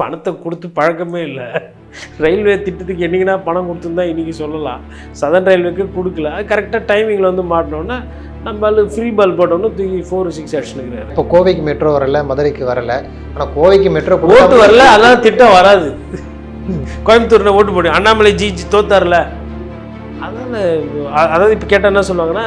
பணத்தை கொடுத்து பழக்கமே இல்லை. ரயில்வே திட்டத்துக்கு என்னைக்குனா பணம் கொடுத்துருந்தா இன்றைக்கி சொல்லலாம். சதன் ரயில்வேக்கு கொடுக்கல. அது கரெக்டாக டைமிங்கில் வந்து மாட்டினோன்னா நம்ம ஃப்ரீ பால் போட்டோன்னா தூக்கி ஃபோர் சிக்ஸ் அடிச்சுனுக்கிறாரு இப்போ கோவைக்கு மெட்ரோ வரல மதுரைக்கு வரல. ஆனால் கோவைக்கு மெட்ரோ ஓட்டு வரல அதெல்லாம் திட்டம் வராது. கோயம்புத்தூரில் ஓட்டு போடு அண்ணாமலை ஜி ஜி தோத்தார்ல. அதனால் அதாவது இப்போ கேட்டால் என்ன சொல்லுவாங்கன்னா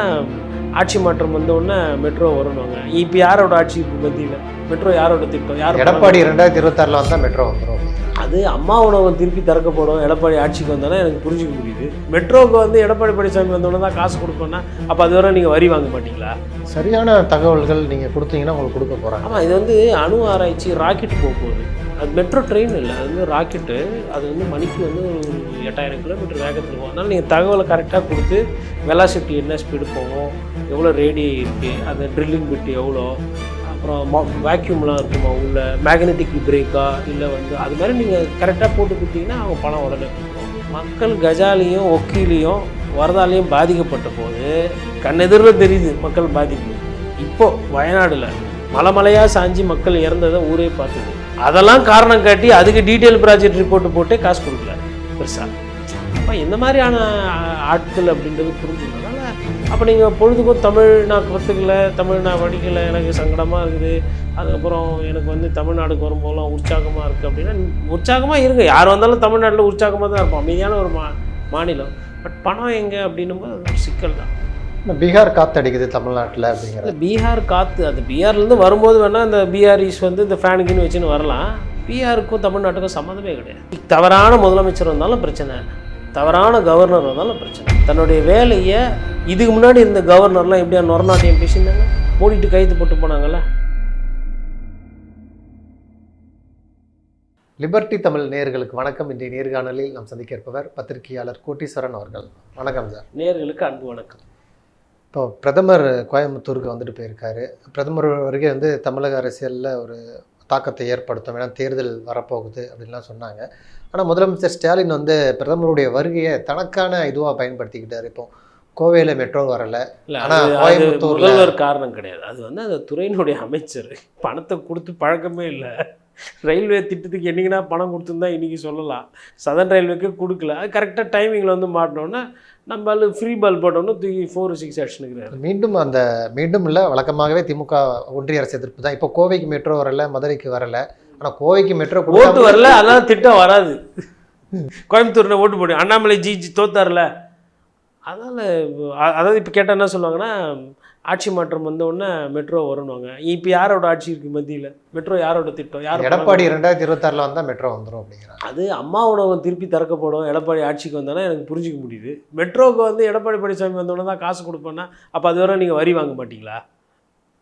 ஆட்சி மாற்றம் வந்த உடனே மெட்ரோ வரணுவாங்க இப்போ யாரோட ஆட்சி மத்தியில் மெட்ரோ யாரோட திட்டம்? யார் எடப்பாடி ரெண்டாயிரத்தி இருபத்தாறில் வந்தால் மெட்ரோ வந்துடும் அது அம்மா உணவகம் திருப்பி திறக்கப்படும் எடப்பாடி ஆட்சிக்கு வந்தாலும் எனக்கு புரிஞ்சுக்க முடியுது. மெட்ரோவுக்கு வந்து எடப்பாடி பழனிசாமி வந்தோடனே தான் காசு கொடுப்போன்னா அப்போ அது வரை நீங்கள் வரி வாங்க மாட்டீங்களா? சரியான தகவல்கள் நீங்கள் கொடுத்தீங்கன்னா உங்களுக்கு கொடுக்க போகிறாங்க ஆமாம் இது வந்து அணு ஆராய்ச்சி ராக்கெட் போக போகுது அது மெட்ரோ ட்ரெயின் இல்லை அது வந்து ராக்கெட்டு அது வந்து மணிக்கு வந்து ஒரு எட்டாயிரம் கிலோமீட்டர் வேகத்தில் போகும். அதனால் நீங்கள் தகவலை கரெக்டாக கொடுத்து வெலாசிட்டி என்ன ஸ்பீடு போகும் எவ்வளோ ரேடியை இருக்குது அந்த ட்ரில்லிங் பிட்டு எவ்வளோ அப்புறம் வேக்யூம்லாம் இருக்குமா உள்ள மேக்னெட்டிக் பிரேக்கா இல்லை வந்து அது மாதிரி நீங்கள் கரெக்டாக போட்டு கொடுத்தீங்கன்னா அவங்க பணம் உடனே மக்கள் கஜாலையும் ஒக்கிலையும் வரதாலையும் பாதிக்கப்பட்ட போது கண்ணெதிரில் தெரியுது மக்கள் பாதிப்பு. இப்போது வயநாடில் மலை மலையாக சாஞ்சி மக்கள் இறந்ததை ஊரே பார்த்துது. அதெல்லாம் காரணம் காட்டி அதுக்கு டீட்டெயில் ப்ராஜெக்ட் ரிப்போர்ட் போட்டே காசு கொடுக்கல பெருசாக அப்போ இந்த மாதிரியான ஆட்கள் அப்படின்றது புரிஞ்சுக்கணும் அப்போ நீங்கள் பொழுதுக்கும் தமிழ் நான் கற்றுக்கல தமிழ் நான் படிக்கலை எனக்கு சங்கடமாக இருக்குது. அதுக்கப்புறம் எனக்கு வந்து தமிழ்நாடுக்கு வரும்போதெல்லாம் உற்சாகமாக இருக்குது அப்படின்னா உற்சாகமாக இருங்க. யார் வந்தாலும் தமிழ்நாட்டில் உற்சாகமாக தான் இருப்போம். அமைதியான ஒரு மா மாநிலம். பட் பணம் எங்கே அப்படின்னும் போது அது ஒரு சிக்கல் தான். பீகார் காத்தடிக்குது தமிழ்நாட்டில் அப்படிங்கிறது பீகார் காற்று அது பீகார்லேருந்து வரும்போது வேணால் இந்த பீகாரிஸ் வந்து இந்த ஃபேனுக்குன்னு வச்சுன்னு வரலாம். பீகாருக்கும் தமிழ்நாட்டுக்கும் சம்மந்தமே கிடையாது. தவறான முதலமைச்சர் வந்தாலும் பிரச்சனை தவறான கவர்னர் வந்தாலும் பிரச்சனை தன்னுடைய வேலையை இதுக்கு முன்னாடி இருந்த கவர்னர்லாம் எப்படியா நொரநாட்டியம் பேசியிருந்தாங்க? மூடிட்டு கைது போட்டு போனாங்கல்ல? லிபர்டி தமிழ் நேயர்களுக்கு வணக்கம். இன்றைய நேர்காணலில் நாம் சந்திக்க இருப்பவர் பத்திரிகையாளர் கோட்டீஸ்வரன் அவர்கள். வணக்கம் சார். நேர்களுக்கு அன்பு வணக்கம். இப்போ பிரதமர் கோயம்புத்தூருக்கு வந்துட்டு போயிருக்காரு. பிரதமர் வருகை வந்து தமிழக அரசியலில் ஒரு தாக்கத்தை ஏற்படுத்தும். ஏன்னா தேர்தல் வரப்போகுது அப்படின்லாம் சொன்னாங்க. ஆனால் முதலமைச்சர் ஸ்டாலின் வந்து பிரதமருடைய வருகையை தனக்கான இதுவாக பயன்படுத்திக்கிட்டார். இப்போ கோவையில் மெட்ரோ வரல. இல்லை ஆனா அது அது கோயம்புத்தூர்ல- முதல்வர் காரணம் கிடையாது. அது வந்து அந்த துறையினுடைய அமைச்சர். பணத்தை கொடுத்து பழக்கமே இல்லை. ரயில்வே திட்டத்துக்கு என்னைக்குனா பணம் கொடுத்துருந்தா இன்றைக்கி சொல்லலாம். சதன் ரயில்வேக்கு கொடுக்கல. அது கரெக்டாக டைமிங்கில் வந்து மாட்டினோன்னா நம்ம ஃப்ரீ பால் போட்டோன்னா தூக்கி ஃபோர் சிக்ஸ் அடிச்சுனுக்கிறாரு மீண்டும் அந்த மீண்டும் இல்லை வழக்கமாகவே திமுக ஒன்றிய அரசு எதிர்ப்பு தான். இப்போ கோவைக்கு மெட்ரோ வரல மதுரைக்கு வரல. ஆனால் கோவைக்கு மெட்ரோ ஓட்டு வரல அதெல்லாம் திட்டம் வராது. கோயம்புத்தூரில் ஓட்டு போடு அண்ணாமலை ஜி ஜி தோத்தார்ல. அதனால் அதாவது இப்போ கேட்டால் என்ன சொல்லுவாங்கன்னா ஆட்சி மாற்றம் வந்த உடனே மெட்ரோ வரணுவாங்க இப்போ யாரோட ஆட்சி இருக்குது மத்தியில். மெட்ரோ யாரோட திட்டம்? யார் எடப்பாடி ரெண்டாயிரத்தி இருபத்தாறில் வந்தால் மெட்ரோ வந்துடும் அப்படிங்கிறாங்க. அது அம்மா உணவகம் திருப்பி திறக்கப்படும். எடப்பாடி ஆட்சிக்கு வந்தானா எனக்கு புரிஞ்சிக்க முடியுது. மெட்ரோவுக்கு வந்து எடப்பாடி பழனிசாமி வந்தோடனே தான் காசு கொடுப்பேன்னா அப்போ அது வரை நீங்கள் வரி வாங்க மாட்டீங்களா?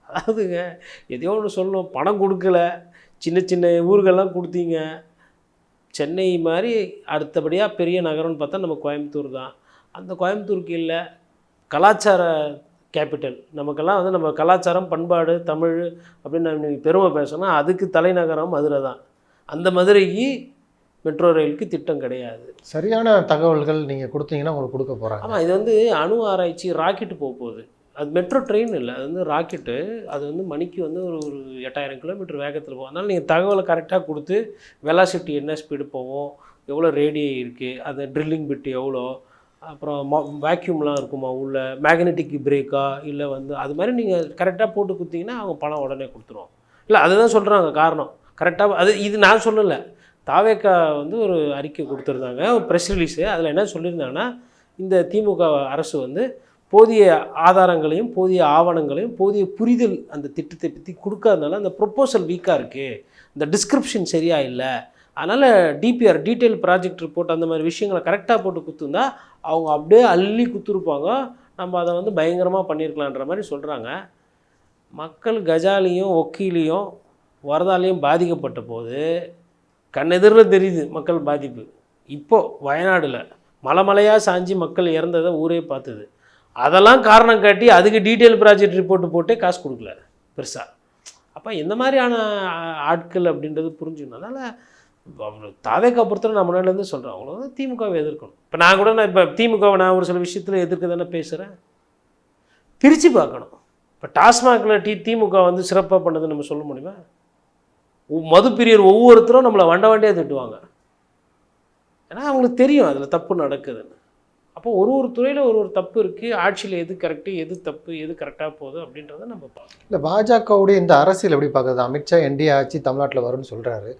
அதாவதுங்க எதையோ ஒன்று சொல்லணும். பணம் கொடுக்கல. சின்ன சின்ன ஊர்கள்லாம் கொடுத்தீங்க. சென்னை மாதிரி அடுத்தபடியாக பெரிய நகரம்னு பார்த்தா நம்ம கோயம்புத்தூர் தான். அந்த கோயம்புத்தூருக்கு இல்லை கலாச்சார கேபிட்டல் நமக்கெல்லாம் வந்து நம்ம கலாச்சாரம் பண்பாடு தமிழ் அப்படின்னு நம்ம பெருமை பேசணும் அதுக்கு தலைநகரம் மதுரை தான். அந்த மதுரைக்கு மெட்ரோ ரயிலுக்கு திட்டம் கிடையாது. சரியான தகவல்கள் நீங்கள் கொடுத்தீங்கன்னா உங்களுக்கு கொடுக்க போகிறாங்க ஆமாம் இது வந்து அணு ஆராய்ச்சி ராக்கெட்டு போக போகுது அது மெட்ரோ ட்ரெயின் இல்லை அது வந்து ராக்கெட்டு. அது வந்து மணிக்கு வந்து ஒரு ஒரு எட்டாயிரம் கிலோமீட்டர் வேகத்தில் போகும். அதனால் நீங்கள் தகவலை கரெக்டாக கொடுத்து வெலாசிட்டி என்ன ஸ்பீடு போகும் எவ்வளோ ரேடியை இருக்குது அந்த ட்ரில்லிங் பிட் எவ்வளோ அப்புறம் வேக்யூம்லாம் இருக்குமா உள்ள? மேக்னெட்டிக் பிரேக்கா இல்லை வந்து அது மாதிரி நீங்கள் கரெக்டாக போட்டு கொடுத்தீங்கன்னா அவங்க பணம் உடனே கொடுத்துருவோம் இல்லை அதுதான் சொல்கிறாங்க காரணம். கரெக்டாக அது இது நான் சொல்லலை. தாவேக்கா வந்து ஒரு அறிக்கை கொடுத்துருந்தாங்க ஒரு ப்ரெஸ் ரிலீஸு அதில் என்ன சொல்லியிருந்தாங்கன்னா இந்த திமுக அரசு வந்து போதிய ஆதாரங்களையும் போதிய ஆவணங்களையும் போதிய புரிதல் அந்த திட்டத்தை பற்றி கொடுக்காதனால அந்த ப்ரொப்போசல் வீக்காக இருக்குது இந்த டிஸ்கிரிப்ஷன் சரியாக இல்லை. அதனால் டிபிஆர் டீட்டெயில் ப்ராஜெக்ட் ரிப்போர்ட் அந்த மாதிரி விஷயங்களை கரெக்டாக போட்டு கொடுத்துருந்தா அவங்க அப்படியே அள்ளி குத்துருப்பாங்க நம்ம அதை வந்து பயங்கரமாக பண்ணியிருக்கலான்ற மாதிரி சொல்கிறாங்க மக்கள் கஜாலையும் ஒக்கிலையும் வரதாலையும் பாதிக்கப்பட்ட போது கண்ணெதிரில் தெரியுது மக்கள் பாதிப்பு. இப்போ வயநாடில் மலை மலையாக சாஞ்சி மக்கள் இறந்ததை ஊரே பார்த்தது. அதெல்லாம் காரணம் காட்டி அதுக்கு டீட்டெயில் ப்ராஜெக்ட் ரிப்போர்ட்டு போட்டே காசு கொடுக்கல பெருசாக அப்போ எந்த மாதிரியான ஆட்கள் அப்படின்றது புரிஞ்சுக்கணும். அதனால் தாவேக்கா பொறுத்தவரை நான் முன்னாடிலேருந்து சொல்கிறேன் அவங்கள வந்து திமுகவை எதிர்க்கணும். இப்போ நான் கூட நான் இப்போ திமுகவை நான் ஒரு சில விஷயத்தில் எதிர்க்க தானே பேசுகிறேன் பிரித்து பார்க்கணும். இப்போ டாஸ்மாகில் டி திமுக வந்து சிறப்பாக பண்ணதுன்னு நம்ம சொல்ல முடியுமா? மது பிரியர் ஒவ்வொருத்தரும் நம்மளை வண்ட வண்டியாக திட்டுவாங்க. ஏன்னா அவங்களுக்கு தெரியும் அதில் தப்பு நடக்குதுன்னு. அப்போ ஒரு ஒரு துறையில் ஒரு ஒரு தப்பு இருக்குது ஆட்சியில் எது கரெக்டு எது தப்பு எது கரெக்டாக போகுது அப்படின்றத நம்ம பார்க்கணும். இல்லை பாஜகவுடைய இந்த அரசியல் எப்படி பார்க்குறது? அமித்ஷா என்டிஏ ஆட்சி தமிழ்நாட்டில் வரும்னு சொல்கிறாரு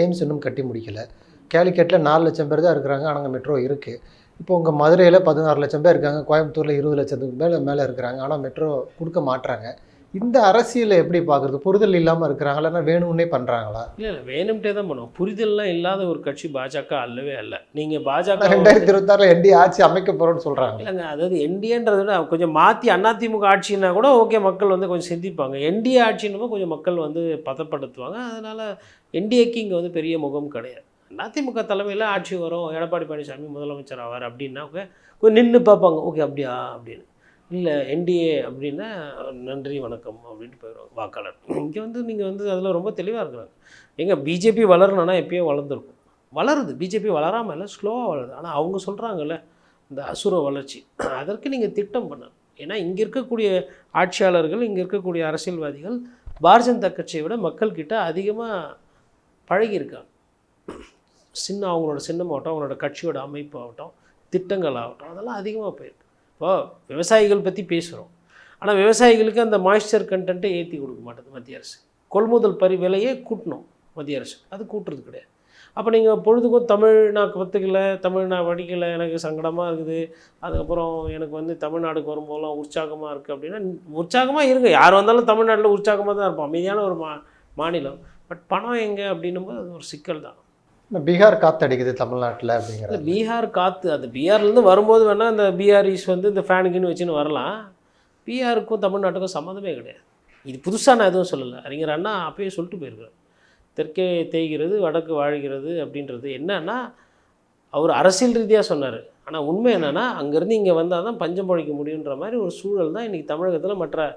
எய்ம்ஸ் இன்னும் கட்டி முடிக்கல. கேலிக்கட்டில் நாலு லட்சம் பேர் தான் இருக்கிறாங்க ஆனால் அங்கே மெட்ரோ இருக்குது இப்போ உங்கள் மதுரையில் பதினாறு லட்சம் பேர் இருக்காங்க கோயம்புத்தூரில் இருபது லட்சத்துக்கு மேலே மேலே இருக்கிறாங்க ஆனால் மெட்ரோ கொடுக்க மாட்றாங்க. இந்த அரசியலை எப்படி பார்க்குறது? புரிதல் இல்லாமல் இருக்கிறாங்களா? இல்லை வேணும்னே பண்ணுறாங்களா இல்லை இல்லை வேணும்ட்டே தான் பண்ணுவோம். புரிதல்லாம் இல்லாத ஒரு கட்சி பாஜக அல்லவே அல்ல. நீங்கள் பாஜக ரெண்டாயிரத்தி இருபத்தாறில் என்டிஏ ஆட்சி அமைக்க போகிறோன்னு சொல்கிறாங்க இல்லைங்க அதாவது என்டிஏன்றதை விட கொஞ்சம் மாற்றி அதிமுக ஆட்சின்னா கூட ஓகே மக்கள் வந்து கொஞ்சம் சிந்திப்பாங்க. என்டிஏ ஆட்சின்னு கொஞ்சம் மக்கள் வந்து பதப்படுத்துவாங்க. அதனால் என்டிஏக்கு இங்கே வந்து பெரிய முகம் கிடையாது. அதிமுக தலைமையில் ஆட்சி வரும். எடப்பாடி பழனிசாமி முதலமைச்சர் ஆவார் அப்படின்னா ஓகே கொஞ்சம் நின்று பார்ப்பாங்க. ஓகே அப்படியா? அப்படின்னு. இல்லை என்டிஏ அப்படின்னா நன்றி வணக்கம் அப்படின்ட்டு போயிடுவாங்க வாக்காளர். இங்கே வந்து நீங்கள் வந்து அதில் ரொம்ப தெளிவாக இருக்கிறாங்க. எங்கே பிஜேபி வளரணும்னா எப்பயோ வளர்ந்துருக்கும். வளருது. பிஜேபி வளராமல் இல்லை ஸ்லோவாக வளருது. ஆனால் அவங்க சொல்கிறாங்கல்ல இந்த அசுர வளர்ச்சி. அதற்கு நீங்கள் திட்டம் பண்ணணும். ஏன்னா இங்கே இருக்கக்கூடிய ஆட்சியாளர்கள் இங்கே இருக்கக்கூடிய அரசியல்வாதிகள் பாரதிய ஜனதா கட்சியை விட மக்கள்கிட்ட அதிகமாக பழகியிருக்காங்க. சின்ன அவங்களோட சின்னமாகட்டும் அவங்களோட கட்சியோட அமைப்பு ஆகட்டும் திட்டங்கள் ஆகட்டும் அதெல்லாம் அதிகமாக போயிருக்கு. இப்போ விவசாயிகள் பற்றி பேசுகிறோம் ஆனால் விவசாயிகளுக்கு அந்த மாய்ஸ்சர் கண்டென்ட்டை ஏற்றி கொடுக்க மாட்டேது மத்திய அரசு. கொள்முதல் பரி விலையே கூட்டணும் மத்திய அரசு. அது கூட்டுறது கிடையாது. அப்போ நீங்கள் பொழுதுக்கும் தமிழ் நான் கற்றுக்கல தமிழ் நான் படிக்கலை எனக்கு சங்கடமாக இருக்குது. அதுக்கப்புறம் எனக்கு வந்து தமிழ்நாடுக்கு வரும்போதெல்லாம் உற்சாகமாக இருக்குது அப்படின்னா உற்சாகமாக இருங்க. யார் வந்தாலும் தமிழ்நாட்டில் உற்சாகமாக தான் இருப்போம். அமைதியான ஒரு மா மாநிலம். பட் பணம் எங்கே அப்படின்னும் போது அது ஒரு சிக்கல் தான். இந்த பீகார் காத்தடிக்குது தமிழ்நாட்டில் அப்படிங்கிறது. பீகார் காற்று அது பீகார்லேருந்து வரும்போது வேணால் இந்த பீகாரிஸ் வந்து இந்த ஃபேனுக்குன்னு வச்சுன்னு வரலாம். பீகாருக்கும் தமிழ்நாட்டுக்கும் சம்மந்தமே கிடையாது. இது புதுசாக நான் எதுவும் சொல்லலை. அறிஞர் அண்ணா அப்பயே சொல்லிட்டு போயிருக்காரு. தெற்கே தேய்கிறது வடக்கு வாழ்கிறது அப்படின்றது என்னன்னா அவர் அரசியல் ரீதியாக சொன்னார். ஆனால் உண்மை என்னென்னா அங்கேருந்து இங்கே வந்தால் தான் பஞ்சம் பழிக்க முடியுன்ற மாதிரி ஒரு சூழல் தான் இன்றைக்கி தமிழகத்தில் மற்ற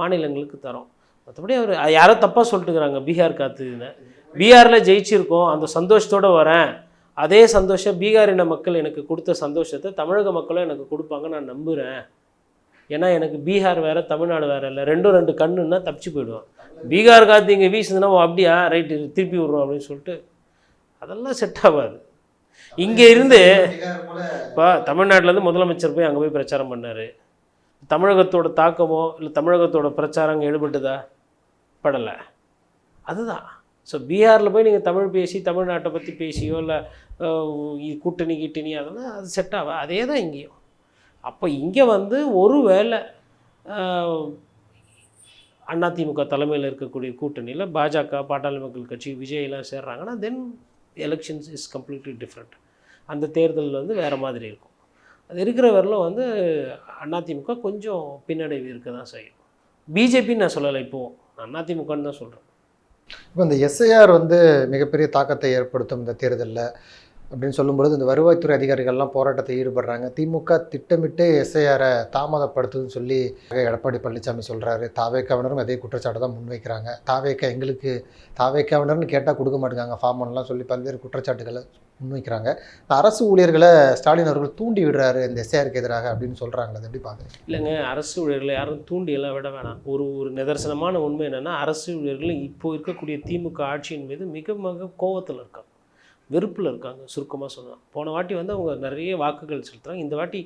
மாநிலங்களுக்கு தரோம். மற்றபடி அவர் யாரோ தப்பாக சொல்லிட்டுக்கிறாங்க பீகார் காத்துன்னு பீகாரில் ஜெயிச்சிருக்கோம் அந்த சந்தோஷத்தோடு வரேன். அதே சந்தோஷம் பீகாரின மக்கள் எனக்கு கொடுத்த சந்தோஷத்தை தமிழக மக்களும் எனக்கு கொடுப்பாங்க நான் நம்புகிறேன் ஏன்னா எனக்கு பீகார் வேறு தமிழ்நாடு வேறு இல்லை. ரெண்டும் ரெண்டு கண்ணுன்னா தப்பிச்சு போயிடுவான். பீகார் காற்று இங்கே வீசுதுன்னா ஓ அப்படியா? ரைட்டு திருப்பி விடுறோம் அப்படின்னு சொல்லிட்டு அதெல்லாம் செட் ஆகாது. இங்கே இருந்து இப்போ தமிழ்நாட்டிலேருந்து முதலமைச்சர் போய் அங்கே போய் பிரச்சாரம் பண்ணார். தமிழகத்தோட தாக்கமோ இல்லை தமிழகத்தோட பிரச்சாரம் அங்கே ஈடுபட்டுதா? படலை. அதுதான். ஸோ பீகாரில் போய் நீங்கள் தமிழ் பேசி தமிழ்நாட்டை பற்றி பேசியோ இல்லை கூட்டணி கிட்டணி அதெல்லாம் அது செட் ஆகும் அதே தான் இங்கேயும். அப்போ இங்கே வந்து ஒரு வேளை அதிமுக தலைமையில் இருக்கக்கூடிய கூட்டணியில் பாஜக பாட்டாளி மக்கள் கட்சி விஜயெல்லாம் சேர்றாங்கன்னா then elections is completely different அந்த தேர்தலில் வந்து வேறு மாதிரி இருக்கும். அது இருக்கிற வரலும் வந்து அதிமுக கொஞ்சம் பின்னடைவு இருக்க தான் செய்யும் பிஜேபின்னு நான் சொல்லலை இப்போது அதிமுகன்னு தான் சொல்கிறேன் இப்போ இந்த எஸ்ஐஆர் வந்து மிகப்பெரிய தாக்கத்தை ஏற்படுத்தும் இந்த தேர்தலில். அப்படின்னு சொல்லும்பொழுது இந்த வருவாய்த்துறை அதிகாரிகள்லாம் போராட்டத்தை ஈடுபடுறாங்க. திமுக திட்டமிட்டு எஸ்ஐஆரை தாமதப்படுத்துதுன்னு சொல்லி எடப்பாடி பழனிசாமி சொல்கிறாரு தாவேக்காவினரும் அதே குற்றச்சாட்டை தான் முன்வைக்கிறாங்க. தாவேக்கா எங்களுக்கு தாவேக்காவினர்னு கேட்டால் கொடுக்க மாட்டேங்காங்க. ஃபார்ம் ஒன்லாம் சொல்லி பல்வேறு குற்றச்சாட்டுகளை முன்வைக்கிறாங்க. இந்த அரசு ஊழியர்களை ஸ்டாலின் அவர்கள் தூண்டி விடுறாரு இந்த எஸ்ஐஆருக்கு எதிராக அப்படின்னு சொல்கிறாங்களே எப்படி பார்க்குறீங்க? இல்லைங்க அரசு ஊழியர்களை யாரும் தூண்டியெல்லாம் விட வேணாம். ஒரு ஒரு நிதர்சனமான உண்மை என்னென்னா அரசு ஊழியர்கள் இப்போ இருக்கக்கூடிய திமுக ஆட்சியின் மீது மிக மிக கோவத்தில் இருக்காங்க. வெறுப்பில் இருக்காங்க சுருக்கமாக சொன்னால் போன வாட்டி வந்து அவங்க நிறைய வாக்குகள் செலுத்துகிறாங்க இந்த வாட்டி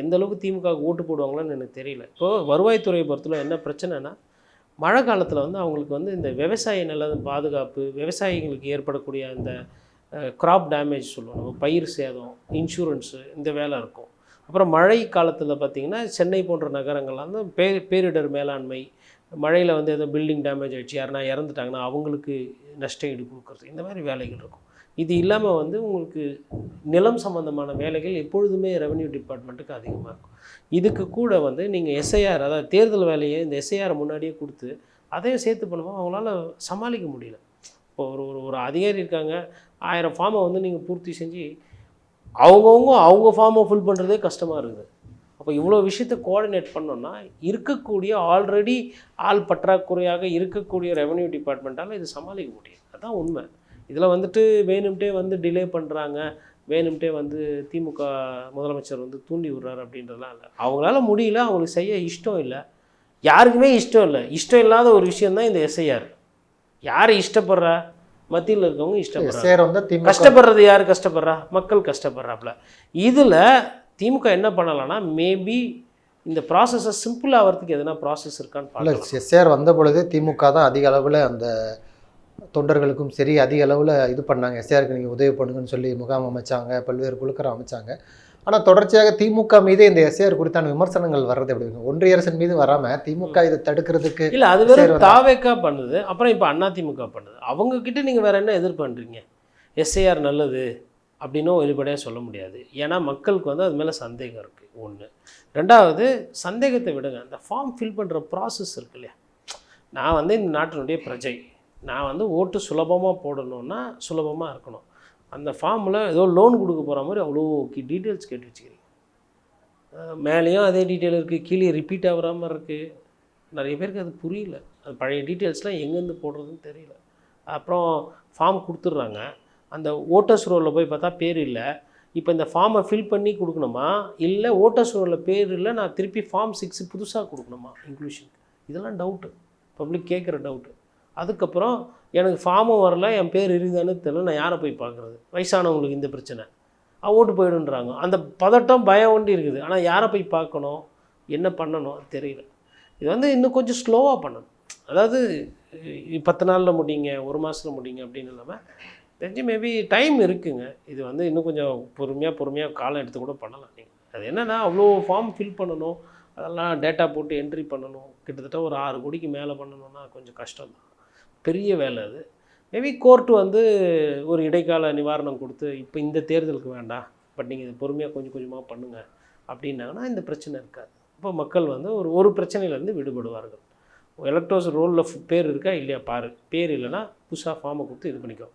எந்த அளவுக்கு திமுக ஓட்டு போடுவாங்களான்னு எனக்கு தெரியல. இப்போது வருவாய்த்துறையை பொறுத்தவரை என்ன பிரச்சனைனா மழை காலத்தில் வந்து அவங்களுக்கு வந்து இந்த விவசாய நிலம் பாதுகாப்பு விவசாயிகளுக்கு ஏற்படக்கூடிய அந்த க்ராப் டேமேஜ் சொல்லுவோம் நம்ம பயிர் சேதம் இன்சூரன்ஸு இந்த வேலை இருக்கும். அப்புறம் மழை காலத்தில் பார்த்திங்கன்னா சென்னை போன்ற நகரங்கள்லாம் வந்து பே பேரிடர் மேலாண்மை மழையில் வந்து எதோ பில்டிங் டேமேஜ் ஆகிடுச்சு யாருன்னா இறந்துட்டாங்கன்னா அவங்களுக்கு நஷ்ட ஈடு கொடுக்குறது இந்த மாதிரி வேலைகள் இருக்கும். இது இல்லாமல் வந்து உங்களுக்கு நிலம் சம்மந்தமான வேலைகள் எப்பொழுதுமே ரெவன்யூ டிபார்ட்மெண்ட்டுக்கு அதிகமாக இருக்கும். இதுக்கு கூட வந்து நீங்கள் எஸ்ஐஆர் அதாவது தேர்தல் வேலையை இந்த எஸ்ஐஆரை முன்னாடியே கொடுத்து அதையும் சேர்த்து பண்ணுவோம் அவங்களால சமாளிக்க முடியல. இப்போ ஒரு ஒரு ஒரு அதிகாரி இருக்காங்க ஆயிரம் ஃபார்மை வந்து நீங்கள் பூர்த்தி செஞ்சு அவங்கவுங்க அவங்க ஃபார்மை ஃபில் பண்ணுறதே கஷ்டமாக இருக்குது. அப்போ இவ்வளோ விஷயத்தை கோஆர்டினேட் பண்ணோன்னா இருக்கக்கூடிய ஆல்ரெடி ஆள் பற்றாக்குறையாக இருக்கக்கூடிய ரெவன்யூ டிபார்ட்மெண்ட்டால் இது சமாளிக்க முடியும். அதுதான் உண்மை. இதில் வந்துட்டு வேணும்ட்டே வந்து டிலே பண்ணுறாங்க வேணும்ட்டே வந்து திமுக முதலமைச்சர் வந்து தூண்டி விடுறாரு அப்படின்றதுலாம் இல்லை. அவங்களால முடியல அவங்களுக்கு செய்ய இஷ்டம் இல்லை. யாருக்குமே இஷ்டம் இல்லை. இஷ்டம் இல்லாத ஒரு விஷயந்தான் இந்த எஸ்ஐஆர் யார் இஷ்டப்படுறா? மத்தியில் இருக்கவங்க இஷ்டப்படுறாங்க கஷ்டப்படுறது யார் கஷ்டப்படுறா? மக்கள் கஷ்டப்படுறாப்புல. இதில் திமுக என்ன பண்ணலாம்னா மேபி இந்த ப்ராசஸை சிம்பிள் ஆகிறதுக்கு எதனா ப்ராசஸ் இருக்கான்னு பார்க்கலாம். எஸ்ஏஆர் வந்த பொழுது திமுக தான் அதிக அளவில் அந்த தொண்டர்களுக்கும் சரி அதிக அளவில் இது பண்ணாங்க. எஸ்ஏஆருக்கு நீங்கள் உதவி பண்ணுங்கன்னு சொல்லி முகாம் அமைச்சாங்க பல்வேறு குழுக்கள் அமைச்சாங்க. ஆனால் தொடர்ச்சியாக திமுக மீது இந்த எஸ்ஏஆர் குறித்தான விமர்சனங்கள் வர்றது எப்படி? ஒன்றிய அரசின் மீது வராமல் திமுக இதை தடுக்கிறதுக்கு இல்லை அது வரேன். தாவேக்கா பண்ணுது அப்புறம் இப்போ அதிமுக பண்ணுது. அவங்க கிட்ட நீங்கள் வேற என்ன எதிர்பார்க்குறீங்க எஸ்ஐஆர் நல்லது அப்படின்னும் வெளிப்படையாக சொல்ல முடியாது. ஏன்னா மக்களுக்கு வந்து அது மேலே சந்தேகம் இருக்குது ஒன்று ரெண்டாவது சந்தேகத்தை விடுங்க. அந்த ஃபார்ம் ஃபில் பண்ணுற ப்ராசஸ் இருக்கு இல்லையா? நான் வந்து இந்த நாட்டினுடைய பிரஜை. நான் வந்து ஓட்டு சுலபமாக போடணும்னா சுலபமாக இருக்கணும். அந்த ஃபார்மில் ஏதோ லோன் கொடுக்க போகிற மாதிரி அவ்வளோ டீட்டெயில்ஸ் கேட்டு வச்சுக்கிறீங்க. மேலேயும் அதே டீட்டெயில் இருக்குது கீழே ரிப்பீட் ஆகிற மாதிரி இருக்குது நிறைய பேருக்கு அது புரியல. அது பழைய டீட்டெயில்ஸ்லாம் எங்கேருந்து போடுறதுன்னு தெரியல. அப்புறம் ஃபார்ம் கொடுத்துட்றாங்க. அந்த ஓட்டர்ஸ் ரோலில் போய் பார்த்தா பேர் இல்லை. இப்போ இந்த ஃபார்மை ஃபில் பண்ணி கொடுக்கணுமா? இல்லை ஓட்டர்ஸ் ரோலில் பேர் இல்லை நான் திருப்பி ஃபார்ம் சிக்ஸ் புதுசாக கொடுக்கணுமா? இன்க்ளூஷன். இதெல்லாம் டவுட்டு. பப்ளிக் கேட்குற டவுட்டு. அதுக்கப்புறம் எனக்கு ஃபார்மும் வரல என் பேர் இருக்குதான்னு தெரியல நான் யாரை போய் பார்க்குறது? வயசானவங்களுக்கு இந்த பிரச்சனை. ஓட்டு போயிடுன்றாங்க. அந்த பதட்டம் பயம் ஒண்டி இருக்குது. ஆனால் யாரை போய் பார்க்கணும்? என்ன பண்ணணும்? தெரியல. இது வந்து இன்னும் கொஞ்சம் ஸ்லோவாக பண்ணணும். அதாவது பத்து நாளில் முடியுங்க ஒரு மாதத்தில் முடியுங்க அப்படின்னு இல்லாமல் தெரிஞ்சு மேபி டைம் இருக்குங்க. இது வந்து இன்னும் கொஞ்சம் பொறுமையாக பொறுமையாக காலம் எடுத்து கூட பண்ணலாம். நீங்கள் அது என்னென்னா அவ்வளோ ஃபார்ம் ஃபில் பண்ணணும். அதெல்லாம் டேட்டா போட்டு என்ட்ரி பண்ணணும். கிட்டத்தட்ட ஒரு ஆறு கோடிக்கு மேலே பண்ணணும்னா கொஞ்சம் கஷ்டம் தான் பெரிய வேலை அது. மேபி கோர்ட்டு வந்து ஒரு இடைக்கால நிவாரணம் கொடுத்து இப்போ இந்த தேர்தலுக்கு வேண்டாம் பட் நீங்கள் இது பொறுமையாக கொஞ்சம் கொஞ்சமாக பண்ணுங்கள் அப்படின்னாங்கன்னா இந்த பிரச்சனை இருக்காது. இப்போ மக்கள் வந்து ஒரு ஒரு பிரச்சனையிலேருந்து விடுபடுவார்கள். எலக்ட்ரோஸ் ரோலில் பேர் இருக்கா இல்லையா? பாரு. பேர் இல்லைன்னா புதுசாக ஃபார்மை கொடுத்து இது பண்ணிக்கோ.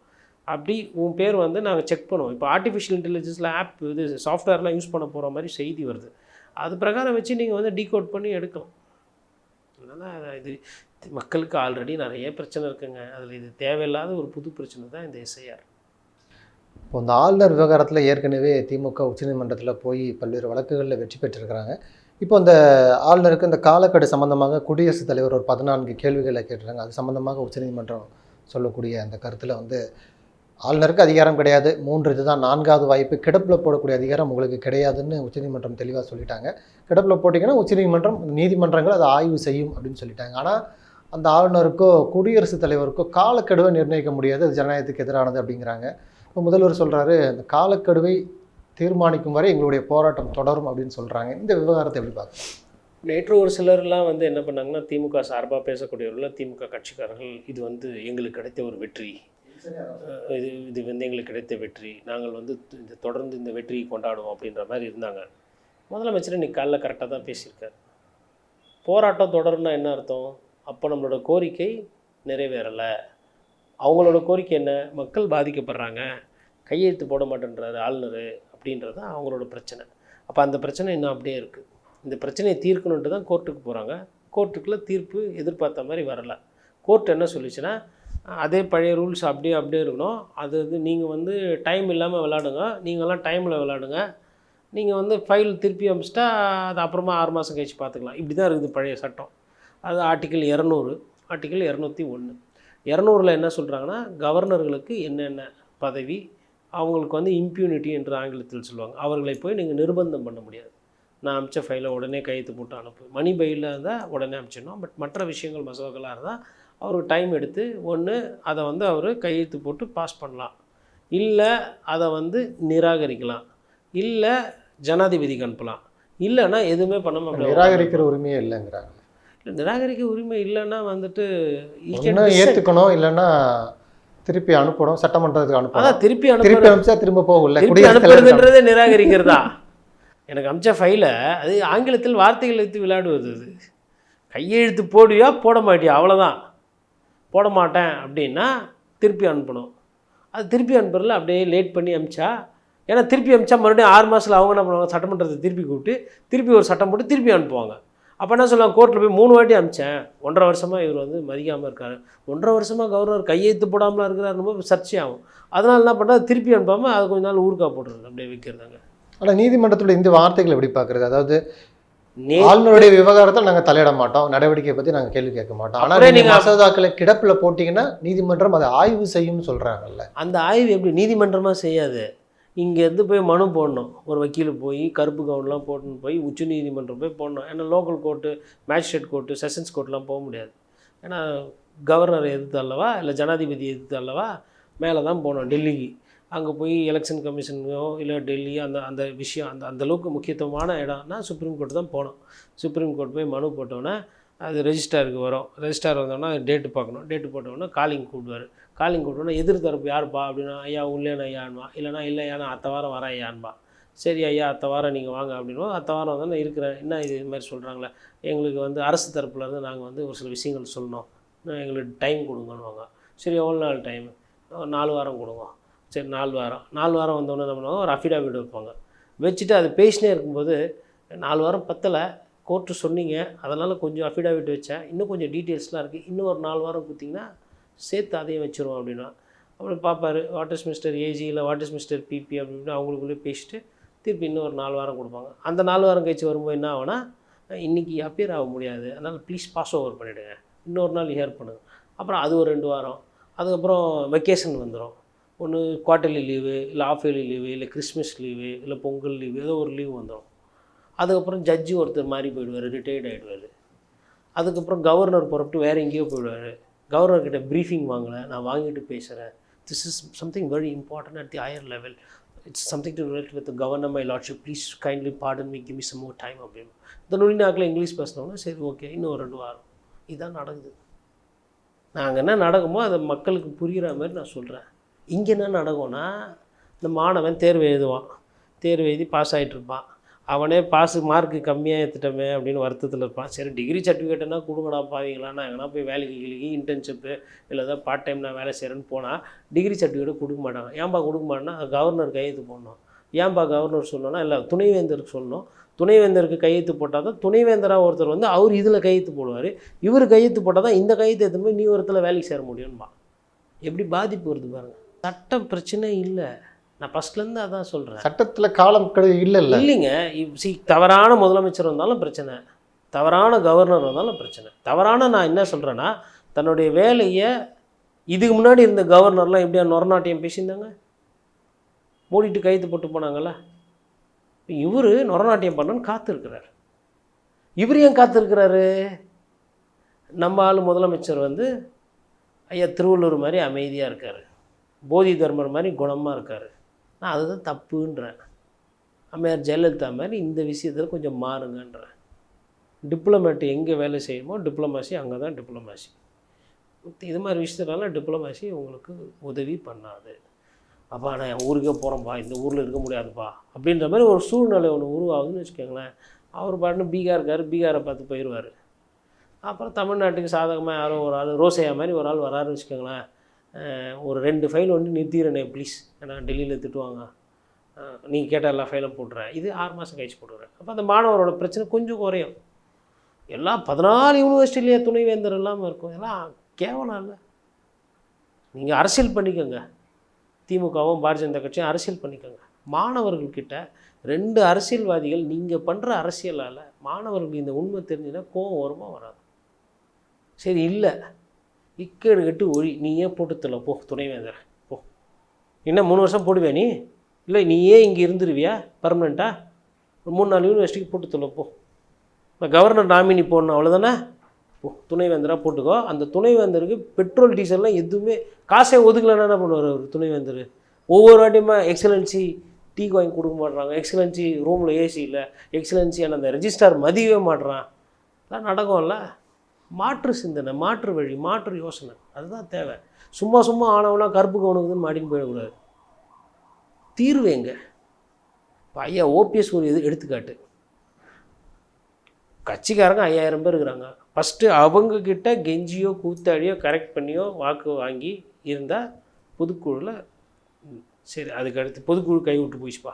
அப்படி உன் பேர் வந்து நாங்கள் செக் பண்ணுவோம். இப்போ ஆர்டிஃபிஷியல் இன்டெலிஜென்ஸில் ஆப் இது சாஃப்ட்வேர்லாம் யூஸ் பண்ண போகிற மாதிரி செய்தி வருது. அது பிரகாரம் வச்சு நீங்கள் வந்து டீகோட் பண்ணி எடுக்கலாம். அதனால் இது மக்களுக்கு ஆல்ரெடி நிறைய பிரச்சனை இருக்குங்க. அதில் இது தேவையில்லாத ஒரு புது பிரச்சனை தான் இந்த எஸ்ஐஆர் இப்போ இந்த ஆளுநர் விவகாரத்தில் ஏற்கனவே திமுக உச்சநீதிமன்றத்தில் போய் பல்வேறு வழக்குகளில் வெற்றி பெற்றிருக்கிறாங்க. இப்போ அந்த ஆளுநருக்கு இந்த காலக்கெடு சம்பந்தமாக குடியரசுத் தலைவர் ஒரு பதினான்கு கேள்விகளை கேட்டுறாங்க அது சம்மந்தமாக உச்சநீதிமன்றம் சொல்லக்கூடிய அந்த கருத்தில் வந்து ஆளுநருக்கு அதிகாரம் கிடையாது. மூன்று இதுதான். நான்காவது வாய்ப்பு கிடப்பில் போடக்கூடிய அதிகாரம் உங்களுக்கு கிடையாதுன்னு உச்சநீதிமன்றம் தெளிவாக சொல்லிட்டாங்க. கிடப்பில் போட்டிங்கன்னா உச்சநீதிமன்றம் நீதிமன்றங்கள் அதை ஆய்வு செய்யும் அப்படின்னு சொல்லிட்டாங்க. ஆனால் அந்த ஆளுநருக்கோ குடியரசுத் தலைவருக்கோ காலக்கெடுவை நிர்ணயிக்க முடியாது. அது ஜனநாயகத்துக்கு எதிரானது அப்படிங்கிறாங்க. இப்போ முதல்வர் சொல்கிறாரு அந்த காலக்கெடுவை தீர்மானிக்கும் வரை எங்களுடைய போராட்டம் தொடரும் அப்படின்னு சொல்கிறாங்க இந்த விவகாரத்தை எப்படி பார்க்குறீங்க நேற்று ஒரு சிலர்லாம் வந்து என்ன பண்ணாங்கன்னா திமுக சார்பாக பேசக்கூடியவர்கள் திமுக கட்சிக்காரர்கள் இது வந்து எங்களுக்கு கிடைத்த ஒரு வெற்றி. இது இது வந்து எங்களுக்கு கிடைத்த வெற்றி. நாங்கள் வந்து இந்த தொடர்ந்து இந்த வெற்றியை கொண்டாடுவோம் அப்படின்ற மாதிரி இருந்தாங்க. முதலமைச்சர் இன்னைக்கு காலைல கரெக்டாக தான் பேசியிருக்கார். போராட்டம் தொடரும்னா என்ன அர்த்தம்? அப்போ நம்மளோட கோரிக்கை நிறைவேறலை. அவங்களோட கோரிக்கை என்ன? மக்கள் பாதிக்கப்படுறாங்க. கையெழுத்து போட மாட்டேன்றாரு ஆளுநர் அப்படின்றது அவங்களோட பிரச்சனை. அப்போ அந்த பிரச்சனை இன்னும் அப்படியே இருக்குது இந்த பிரச்சனையை தீர்க்கணுன்ட்டு தான் கோர்ட்டுக்கு போகிறாங்க கோர்ட்டுக்குள்ளே தீர்ப்பு எதிர்பார்த்த மாதிரி வரலை. கோர்ட் என்ன சொல்லிச்சுன்னா அதே பழைய ரூல்ஸ் அப்படியே அப்படியே இருக்கணும். அது வந்து நீங்கள் வந்து டைம் இல்லாமல் விளாடுங்க நீங்கள்லாம் டைமில் விளாடுங்க நீங்கள் வந்து ஃபைல் திருப்பி அமிச்சிட்டா அது அப்புறமா ஆறு மாதம் கழிச்சு பார்த்துக்கலாம் இப்படி தான் இருக்குது பழைய சட்டம். அது ஆர்டிக்கிள் இரநூறு ஆர்டிக்கிள் இரநூத்தி ஒன்று இரநூறில் என்ன சொல்கிறாங்கன்னா கவர்னர்களுக்கு என்னென்ன பதவி அவங்களுக்கு வந்து இம்ப்யூனிட்டி என்று ஆங்கிலத்தில் சொல்லுவாங்க. அவர்களை போய் நீங்கள் நிர்பந்தம் பண்ண முடியாது. நான் அமிச்ச ஃபைலை உடனே கையெழுத்து போட்டு அனுப்பு. மணி பையில் இருந்தால் உடனே அமிச்சிடணும். பட் மற்ற விஷயங்கள் மசோக்களாக இருந்தால் அவருக்கு டைம் எடுத்து ஒன்று அதை வந்து அவர் கையெழுத்து போட்டு பாஸ் பண்ணலாம். இல்லை அதை வந்து நிராகரிக்கலாம். இல்லை ஜனாதிபதிக்கு அனுப்பலாம். இல்லைன்னா எதுவுமே பண்ணாமல் அப்படியே நிராகரிக்கிற உரிமையே இல்லைங்கிறாங்க. இல்ல, நிராகரிக்க உரிமை இல்லைன்னா வந்துட்டு. ஏற்றுக்கணும் இல்லைன்னா திருப்பி அனுப்பணும் சட்டமன்றத்துக்கு அனுப்பணும். அதான் திருப்பி திருப்பி அனுப்ப அனுப்பிச்சா திரும்ப போகல திருப்பி அனுப்புறதுன்றதே நிராகரிக்கிறதா? எனக்கு அமிச்ச ஃபைலை அது ஆங்கிலத்தில் வார்த்தைகள் வைத்து விளையாடுவது அது. கையெழுத்து போடுவியா போட மாட்டியா? அவ்வளோதான் போட மாட்டேன் அப்படின்னா திருப்பி அனுப்பணும். அது திருப்பி அனுப்புறதுல அப்படியே லேட் பண்ணி அமிச்சா ஏன்னா திருப்பி அமிச்சா மறுபடியும் ஆறு மாதத்தில் அவங்க என்ன பண்ணுவாங்க? சட்டமன்றத்தை திருப்பி கூப்பிட்டு திருப்பி ஒரு சட்டம் போட்டு திருப்பி அனுப்புவாங்க. அப்போ என்ன சொல்லுவாங்க? கோர்ட்டில் போய் மூணு வாட்டி அமிச்சேன். ஒன்றரை வருஷமாக இவர் வந்து மதிக்காமல் இருக்காரு. ஒன்றரை வருஷமாக கவர்னர் கையெழுத்து போடாமலாம் இருக்கிறாரு ரொம்ப சர்ச்சையாகும். அதனால என்ன பண்ணுறது திருப்பி அனுப்பாமல் அது கொஞ்ச நாள் ஊருக்கா போடுறது அப்படியே விற்கிறாங்க ஆனால் நீதிமன்றத்துடைய இந்த வார்த்தைகள் எப்படி பார்க்குறது? அதாவது ஆளுநருடைய விவகாரத்தில் நாங்க தலையிட மாட்டோம். நடவடிக்கை பத்தி நாங்க கேள்வி கேட்க மாட்டோம். ஆனா அப்புறம் நீங்க நீங்க- மசோதாக்களை கிடப்புல போட்டீங்கன்னா நீதிமன்றம் அதை ஆய்வு செய்யும்னு சொல்றாங்கல்ல. அந்த ஆய்வு எப்படி? நீதிமன்றமாக செய்யாது. இங்கேருந்து போய் மனு போடணும். ஒரு வக்கீல் போய் கருப்பு கவுன்லாம் போட்டுன்னு போய் உச்ச நீதிமன்றம் போய் போடணும். ஏன்னா local court magistrate court sessions கோர்ட்லாம் போக முடியாது. ஏன்னா கவர்னரை எதிர்த்து அல்லவா? இல்லை ஜனாதிபதி எதிர்த்து அல்லவா? மேலே தான் போகணும் டெல்லிக்கு. அங்கே போய் எலெக்ஷன் கமிஷனோ இல்லை டெல்லி அந்த அந்த விஷயம் அந்த அந்த அளவுக்கு முக்கியத்துவமான இடம்னா சுப்ரீம் கோர்ட் தான் போனோம் சுப்ரீம் கோர்ட் போய் மனு போட்டோன்னே அது ரெஜிஸ்டாருக்கு வரும். ரெஜிஸ்டார் வந்தோடனே டேட்டு பார்க்கணும். டேட்டு போட்டோன்னே காலிங் கூப்பிடுவார். காலிங் கூப்பிட்டோன்னே எதிர் தரப்பு யாருப்பா அப்படின்னா ஐயா உள்ளேன்னு ஐயான்பா இல்லைனா இல்லை ஐயா நான் அத்த வாரம் வரேன் ஐயான்பா சரி ஐயா அத்த வாரம் நீங்கள் வாங்க. அப்படின்னும் அத்த வாரம் வந்தோன்னா இருக்கிறேன். என்ன இது மாதிரி சொல்கிறாங்களே எங்களுக்கு வந்து அரசு தரப்புலேருந்து நாங்கள் வந்து ஒரு சில விஷயங்கள் சொல்லணும். எங்களுக்கு டைம் கொடுங்கன்னுவாங்க. சரி எவ்வளோ நாள் டைம் நாலு வாரம் கொடுங்க. சரி நாலு வாரம். நாலு வாரம் வந்தோடனே என்ன பண்ணுவாங்க? ஒரு அஃபிடாவிட் வைப்பாங்க வச்சுட்டு அது பேசினே இருக்கும்போது நாலு வாரம் பத்தலை கோர்ட்டு சொன்னீங்க அதனால் கொஞ்சம் அஃபிடாவிட் வச்சேன் இன்னும் கொஞ்சம் டீட்டெயில்ஸ்லாம் இருக்குது இன்னும் ஒரு நாலு வாரம் கொடுத்தீங்கன்னா சேர்த்து அதையும் வச்சுருவோம் அப்படின்னா. அப்புறம் பார்ப்பார் வாட் இஸ் மிஸ்டர் ஏஜி இல்லை வாட் இஸ் மிஸ்டர் பிபி அப்படின்னு அவங்களுக்குள்ளே பேசிட்டு திருப்பி இன்னும் ஒரு நாலு வாரம் கொடுப்பாங்க. அந்த நாலு வாரம் கழிச்சு வரும்போது என்ன ஆகும்னா இன்றைக்கி அப்பியர் ஆக முடியாது. அதனால் ப்ளீஸ் பாஸ் ஓவர் பண்ணிவிடுங்க இன்னொரு நாள் ஹியர் பண்ணுங்க. அப்புறம் அது ஒரு ரெண்டு வாரம். அதுக்கப்புறம் வெக்கேஷன் வந்துடும் ஒன்று குவார்ட்டர்லி லீவு இல்லை ஆஃப் இயர்லி லீவு இல்லை கிறிஸ்மஸ் லீவு இல்லை பொங்கல் லீவு ஏதோ ஒரு லீவு வந்துடும் அதுக்கப்புறம் ஜட்ஜி ஒருத்தர் மாறி போயிடுவார் ரிட்டையர்ட் ஆகிடுவார் அதுக்கப்புறம் கவர்னர் புறப்பட்டு வேறு எங்கேயோ போயிடுவார். கவர்னர்கிட்ட ப்ரீஃபிங் வாங்கலை நான் வாங்கிட்டு பேசுகிறேன் this is something very important at the higher level it's something to relate with governor my lordship please kindly pardon me give me some more time அப்படின்னு இந்த நொடி நாக்கில் இங்கிலீஷ் பேசினோன்னா சரி ஓகே இன்னும் ஒரு ரெண்டு வாரம். இதுதான் நடக்குது. நாங்கள் என்ன நடக்குமோ அதை மக்களுக்கு புரிகிற மாதிரி நான் சொல்கிறேன் இங்கே என்ன நடக்கும்னா இந்த மாணவன் தேர்வு எழுதுவான். தேர்வு எழுதி பாஸ் ஆகிட்டு இருப்பான். அவனே பாஸு மார்க்கு கம்மியாக எடுத்துட்டோமே அப்படின்னு வருத்தத்தில் இருப்பான். சரி டிகிரி சர்டிஃபிகேட்டுனா கொடுங்கடா பாவீங்களா நான் எங்கன்னா போய் வேலைக்கு கிளிக்கு இன்டர்ன்ஷிப்பு இல்லை ஏதாவது பார்ட் டைம் நான் வேலை செய்கிறேன்னு போனால் டிகிரி சர்டிஃபிகேட் கொடுக்க மாட்டாங்க. ஏன்பா கொடுக்க மாட்டேன்னா கவர்னர் கையெழுத்து போடணும். ஏன்பா கவர்னர் சொல்லணும்னா இல்லை துணைவேந்தருக்கு சொல்லணும். துணைவேந்தருக்கு கையெழுத்து போட்டால் தான் துணைவேந்தராக ஒருத்தர் வந்து அவர் இதில் கையெழுத்து போடுவார். இவர் கையெழுத்து போட்டால் தான் இந்த கையெழுத்து எடுத்து போய் நீ ஒருத்தில் வேலைக்கு சேர முடியும்பா எப்படி பாதிப்பு வருது பாருங்கள் சட்ட பிரச்சனை இல்லை. நான் ஃபஸ்ட்லேருந்து அதான் சொல்கிறேன் சட்டத்துல காலம் கிடை இல்லைல்ல. இல்லைங்க. சி தவறான முதலமைச்சர் வந்தாலும் பிரச்சனை. தவறான கவர்னர் வந்தாலும் பிரச்சனை. தவறான நான் என்ன சொல்கிறேன்னா தன்னுடைய வேலையை இதுக்கு முன்னாடி இருந்த கவர்னர்லாம் எப்படியா நொரநாட்டியம் பேசியிருந்தாங்க? மூடிட்டு கைத்து போட்டு போனாங்கல்ல. இவர் நொரநாட்டியம் பண்ணணும்னு காத்திருக்கிறார். இவர் ஏன் காத்திருக்கிறாரு? நம்ம ஆள் முதலமைச்சர் வந்து ஐயா திருவள்ளூர் மாதிரி அமைதியாக இருக்கார். போதி தர்மர் மாதிரி குணமாக இருக்கார். நான் அதுதான் தப்புன்றேன். அம்மையார் ஜெயலலிதா மாதிரி இந்த விஷயத்தில் கொஞ்சம் மாறுங்கன்றேன். டிப்ளமேட் எங்கே வேலை செய்யுமோ டிப்ளமாசி அங்கே தான் டிப்ளமாசி. இது மாதிரி விஷயத்துலலாம் டிப்ளமாசி உங்களுக்கு உதவி பண்ணாது. அப்பா நான் என் ஊருக்கே போகிறேன்ப்பா இந்த ஊரில் இருக்க முடியாதுப்பா அப்படின்ற மாதிரி ஒரு சூழ்நிலை ஒன்று உருவாகுதுன்னு வச்சுக்கோங்களேன். அவர் பாட்டுன்னு பீகார் இருக்கார் பீகாரை பார்த்து போயிடுவார் அப்புறம் தமிழ்நாட்டுக்கு சாதகமாக யாரோ ஒரு ஆள் ரோசையா மாதிரி ஒரு ஆள் வராருன்னு வச்சுக்கோங்களேன். ஒரு ரெண்டு ஃபைல் வந்து நிறுத்திடுறேனே ப்ளீஸ் ஏன்னா டெல்லியில் திட்டுவாங்க. நீங்கள் கேட்ட எல்லா ஃபைலும் போட்டுறேன். இது ஆறு மாதம் கழிச்சு போட்டுறேன். அப்போ அந்த மாணவரோட பிரச்சனை கொஞ்சம் குறையும். எல்லாம் பதினாலு யூனிவர்சிட்டிலேயே துணைவேந்தர் இல்லாமல் இருக்கும். எல்லாம் கேவலம் இல்லை. நீங்கள் அரசியல் பண்ணிக்கோங்க. திமுகவும் பாரதிய ஜனதா கட்சியும் அரசியல் பண்ணிக்கோங்க. மாணவர்கள்கிட்ட ரெண்டு அரசியல்வாதிகள் நீங்கள் பண்ணுற அரசியலால் மாணவர்களுக்கு இந்த உண்மை தெரிஞ்சுன்னா கோவம் வருமா வராது? சரி இல்லை. இக்கேடு கட்டு ஒழி நீயே போட்டுத்தல போ துணைவேந்தர் போ. என்ன மூணு வருஷம் போடுவே நீ? இல்லை நீ ஏன் இங்கே இருந்துருவியா பர்மனெண்ட்டாக ஒரு மூணு நாலு யூனிவர்சிட்டிக்கு போட்டுத்தல போ. நான் கவர்னர் நாமினி போடணும் அவ்வளோதானே போ துணைவேந்தராக போட்டுக்கோ. அந்த துணைவேந்தருக்கு பெட்ரோல் டீசல்லாம் எதுவுமே காசே ஒதுக்கலைன்னா என்ன பண்ணுவார் அவர் துணைவேந்தர்? ஒவ்வொரு வாட்டியுமா எக்ஸலன்சி டீ வாங்கி கொடுக்க மாட்றாங்க. எக்ஸலன்சி ரூமில் ஏசி இல்லை. எக்ஸலன்சியான அந்த ரெஜிஸ்டார் மதியவே மாட்றான். அதெல்லாம் நடக்கும்ல. மாற்று சிந்தனை மாற்று வழி மாற்று யோசனை. அதுதான் தேவை. சும்மா சும்மா ஆனவனா கருப்பு கவனுக்குதுன்னு மாட்டின்னு போயிடக்கூடாது. தீர்வு எங்க? இப்போ ஐயா ஓபிஎஸ் ஒரு இது எடுத்துக்காட்டு. கட்சிக்காரங்க ஐயாயிரம் பேர் இருக்கிறாங்க. ஃபஸ்ட்டு அவங்கக்கிட்ட கெஞ்சியோ கூத்தாடியோ கரெக்ட் பண்ணியோ வாக்கு வாங்கி இருந்தால் பொதுக்குழுவில் ம், சரி அதுக்கு அடுத்து பொதுக்குழு கைவிட்டு போயிச்சுப்பா. போயிடுச்சுப்பா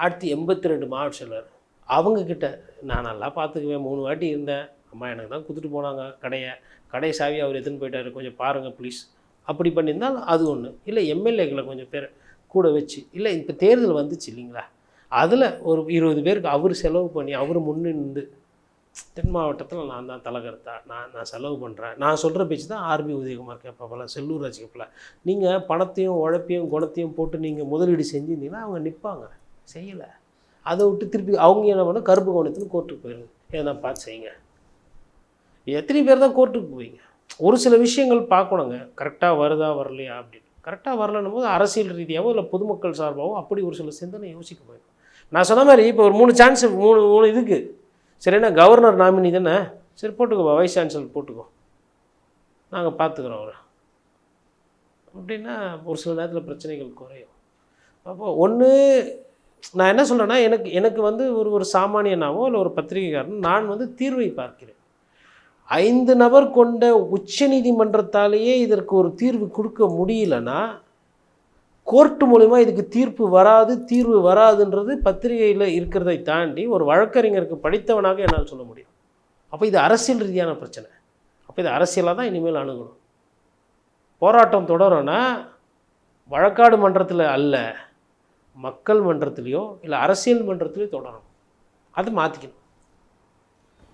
அடுத்து எண்பத்தி ரெண்டு மாவட்ட செயலர் அவங்கக்கிட்ட நான் நல்லா பார்த்துக்குவேன் மூணு வாட்டி இருந்தேன். அம்மா எனக்கு தான் கொடுத்துட்டு போனாங்க. கடையை கடை சாவி அவர் எடுத்துன்னு போயிட்டாரு. கொஞ்சம் பாருங்கள் ப்ளீஸ் அப்படி பண்ணியிருந்தால் அது ஒன்று இல்லை எம்எல்ஏக்களை கொஞ்சம் பேர் கூட வச்சு இல்லை இப்போ தேர்தல் வந்துச்சு இல்லைங்களா? அதில் ஒரு இருபது பேருக்கு அவர் செலவு பண்ணி அவர் முன்னிருந்து தென் மாவட்டத்தில் நான் தான் தலைகர்த்தா நான் நான் செலவு பண்ணுறேன் நான் சொல்கிற பேச்சு தான் ஆர்பி உதயகுமார் கேட்பாப்பில் செல்லூர் ராஜ் கேட்பல நீங்கள் பணத்தையும் உழைப்பையும் குணத்தையும் போட்டு நீங்கள் முதலீடு செஞ்சிருந்தீங்கன்னா அவங்க நிற்பாங்க செய்யலை. அதை விட்டு திருப்பி அவங்க என்ன பண்ண கருப்பு கவனத்துக்கு கோர்ட்டுக்கு போயிருங்க. ஏன்னா பார்த்து செய்யுங்க. எத்தனை பேர் தான் கோர்ட்டுக்கு போவீங்க? ஒரு சில விஷயங்கள் பார்க்கணுங்க. கரெக்டாக வருதா வரலையா அப்படின்னு. கரெக்டாக வரலன்னும் போது அரசியல் ரீதியாகவோ இல்லை பொதுமக்கள் சார்பாகவோ அப்படி ஒரு சில சிந்தனை யோசிக்க போயிடும். நான் சொன்ன மாதிரி இப்போ ஒரு மூணு சான்ஸ் மூணு மூணு இதுக்கு. சரி கவர்னர் நாமினி தானே? சரி போட்டுக்கோ வைஸ் சான்சலர் போட்டுக்கோ. நாங்கள் பார்த்துக்குறோம் அவரை. அப்படின்னா ஒரு சில நேரத்தில் பிரச்சனைகள் குறையும். அப்போ ஒன்று நான் என்ன சொல்கிறேன்னா எனக்கு எனக்கு வந்து ஒரு ஒரு சாமானியனாவோ இல்லை ஒரு பத்திரிகைக்காரனோ நான் வந்து தீர்வை பார்க்கிறேன். ஐந்து நபர் கொண்ட உச்சநீதிமன்றத்தாலேயே இதற்கு ஒரு தீர்வு கொடுக்க முடியலன்னா கோர்ட்டு மூலிமா இதுக்கு தீர்ப்பு வராது தீர்வு வராதுன்றது பத்திரிகையில் இருக்கிறதை தாண்டி ஒரு வழக்கறிஞருக்கு படித்தவனாக என்னால் சொல்ல முடியும். அப்போ இது அரசியல் ரீதியான பிரச்சனை. அப்போ இது அரசியலாக தான் இனிமேல் அணுகணும். போராட்டம் தொடரும்னா வழக்காடு மன்றத்தில் அல்ல மக்கள் மன்றத்திலையோ இல்லை அரசியல் மன்றத்திலையோ தொடரும் அது மாற்றிக்கணும்